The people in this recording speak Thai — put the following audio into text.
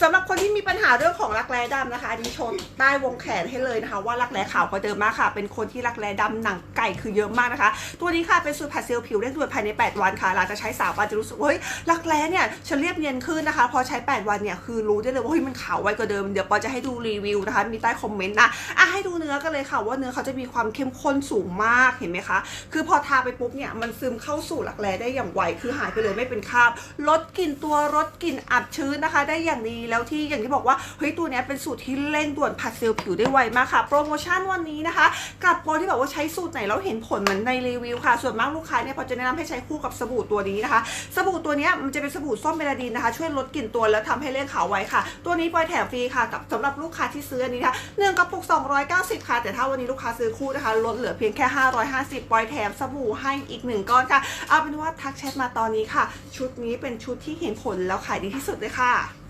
สำหรับคนที่มีปัญหาเรื่องของรักแร้ดำนะคะอันนี้โชว์ใต้วงแขนให้เลยนะคะ ว่ารักแร้ขาวกว่าเดิมมากค่ะ เป็นคนที่รักแร้ดำหนังไก่คือเยอะมากนะคะ ตัวนี้ค่ะเป็นสูตรผัดเซลล์ผิวเร่งด่วนภายใน 8 วันค่ะหลังจากใช้3วันจะรู้สึกว่าเฮ้ยรักแร้เนี่ยฉันเรียบเนียนขึ้นนะคะ พอใช้ 8 วันเนี่ยคือรู้ได้เลยว่าเฮ้ยมันขาวไวกว่าเดิมเดี๋ยวปอจะให้ดูรีวิวนะคะ มีใต้คอมเมนต์นะอะให้ดูเนื้อกันเลยค่ะ ว่าเนื้อเขาจะมีความเข้มข้นสูงมากเห็นไหมคะ คือพอทาไปปุ๊บเนี่ยมันซึมเข้าสู่รักแร้ได้อย่างไวคือหายไปเลยไม่เป็นคราบลดกลิ่นตัวลดกลิ่นอับชื้นนะคะ ได้อย่างดีแล้วที่อย่างที่บอกว่าเฮ้ยตัวนี้เป็นสูตรที่เร่งด่วนผัดเซลล์ผิวได้ไวมากค่ะ โปรโมชั่นวันนี้นะคะ กับโปรที่แบบว่าใช้สูตรไหนแล้วเห็นผลเหมือนในรีวิวค่ะ ส่วนมากลูกค้าเนี่ยพอจะแนะนำให้ใช้คู่กับสบู่ตัวนี้นะคะ สบู่ตัวนี้มันจะเป็นสบู่ส้มเบลาดินนะคะ ช่วยลดกลิ่นตัวแล้วทำให้เร่งขาวไวค่ะ ตัวนี้ปล่อยแถมฟรีค่ะกับสำหรับลูกค้าที่ซื้ออันนี้นะคะหนึ่งกระปุก290 ค่ะ แต่ถ้าวันนี้ลูกค้าซื้อคู่นะคะ ลดเหลือเพียงแค่ 550ปล่อยแถมสบู่ให้อีกหนึ่งก้อนค่ะเอาเป็นว่าทักแชทมาตอนนี้ค่ะ ชุดนี้เป็นชุดที่เห็นผลแล้วขายดีที่สุดเลยค่ะ